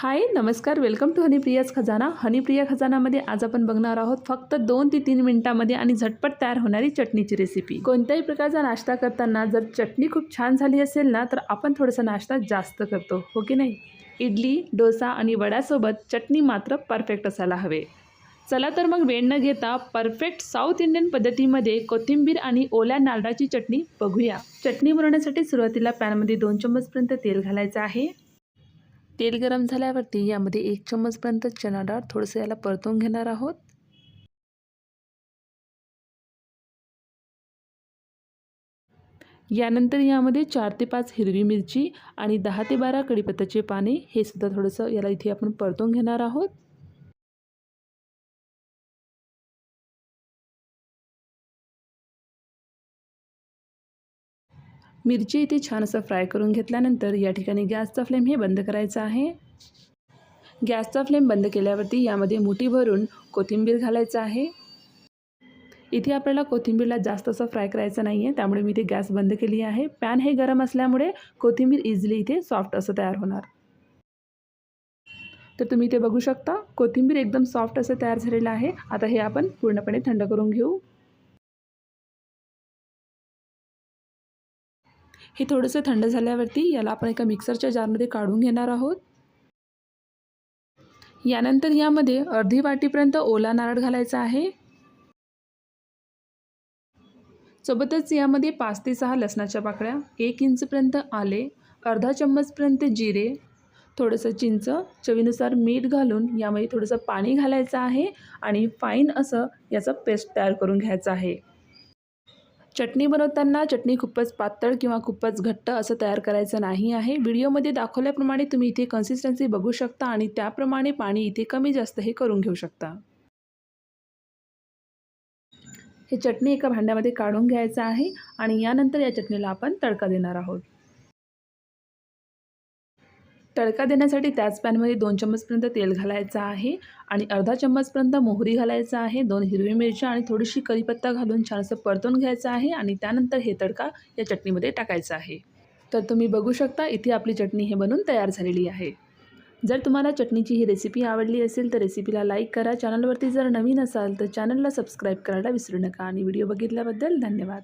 हाय नमस्कार. Welcome to हनीप्रियाज खजाना. हनीप्रिया खजानामध्ये आज आपण बघणार आहोत फक्त दोन ते तीन मिनिटामध्ये आणि झटपट तयार होणारी चटणीची रेसिपी कोणत्याही प्रकारचा नाश्ता करताना जर चटणी खूप छान झाली असेल ना तर आपण थोडासा नाश्ता जास्त करतो. हो की नाही? इडली डोसा आणि वड्यासोबत चटणी मात्र परफेक्ट असायला हवे. चला तर मग वेळ न घेता परफेक्ट साऊथ इंडियन पद्धतीमध्ये कोथिंबीर आणि ओल्या नारळाची चटणी बघूया. चटणी बनवण्यासाठी सुरुवातीला पॅनमध्ये दोन चम्मचपर्यंत तेल घालायचं आहे. तेल गरम झाल्यावरती यामध्ये एक चम्मचपर्यंत चणा डाळ थोडंसं याला परतून घेणार आहोत. यानंतर यामध्ये चार ते पाच हिरवी मिरची आणि दहा ते बारा कडीपत्ताचे पाने हे सुद्धा थोडंसं याला इथे आपण परतून घेणार आहोत. मिरची इथे छान असं फ्राय करून घेतल्यानंतर या ठिकाणी गॅसचा फ्लेम हे बंद करायचा आहे. गॅसचा फ्लेम बंद केल्यावरती यामध्ये मुठी भरून कोथिंबीर घालायचं आहे. इथे आपल्याला कोथिंबीरला जास्त असं फ्राय करायचं नाही आहे त्यामुळे मी इथे गॅस बंद केली आहे. पॅन हे गरम असल्यामुळे कोथिंबीर इझिली इथे सॉफ्ट असं तयार होणार. तर तुम्ही इथे बघू शकता कोथिंबीर एकदम सॉफ्ट असं तयार झालेलं आहे. आता हे आपण पूर्णपणे थंड करून घेऊ. हे थोडंसं थंड झाल्यावरती याला आपण एका मिक्सरच्या जारमध्ये काढून घेणार आहोत. यानंतर यामध्ये अर्धी वाटीपर्यंत ओला नारळ घालायचा आहे. सोबतच यामध्ये पाच ते सहा लसणाच्या पाकळ्या एक इंचपर्यंत आले अर्धा चम्मचपर्यंत जिरे थोडंसं चिंच चवीनुसार मीठ घालून यामध्ये थोडंसं पाणी घालायचं आहे आणि फाईन असं याचं पेस्ट तयार करून घ्यायचं आहे. चटणी बनवताना चटणी खूपच पातळ किंवा खूपच घट्ट असं तयार करायचं नाही आहे. व्हिडिओमध्ये दाखवल्याप्रमाणे तुम्ही इथे कन्सिस्टन्सी बघू शकता आणि त्याप्रमाणे पाणी इथे कमी जास्त हे करून घेऊ शकता. हे चटणी एका भांड्यामध्ये काढून घ्यायचं आहे आणि यानंतर या चटणीला आपण तडका देणार आहोत. तडका देण्यासाठी त्याच पॅनमध्ये दोन चम्मचपर्यंत तेल घालायचं आहे आणि अर्धा चम्मचपर्यंत मोहरी घालायचा आहे दोन हिरवी मिरच्या आणि थोडीशी कढीपत्ता घालून छानसं परतून घ्यायचं आहे आणि त्यानंतर हे तडका या चटणीमध्ये टाकायचं आहे. तर तुम्ही बघू शकता इथे आपली चटणी हे बनून तयार झालेली आहे. जर तुम्हाला चटणीची ही रेसिपी आवडली असेल तर रेसिपीला लाईक करा. चॅनलवरती जर नवीन असाल तर चॅनलला सबस्क्राईब करायला विसरू नका. आणि व्हिडिओ बघितल्याबद्दल धन्यवाद.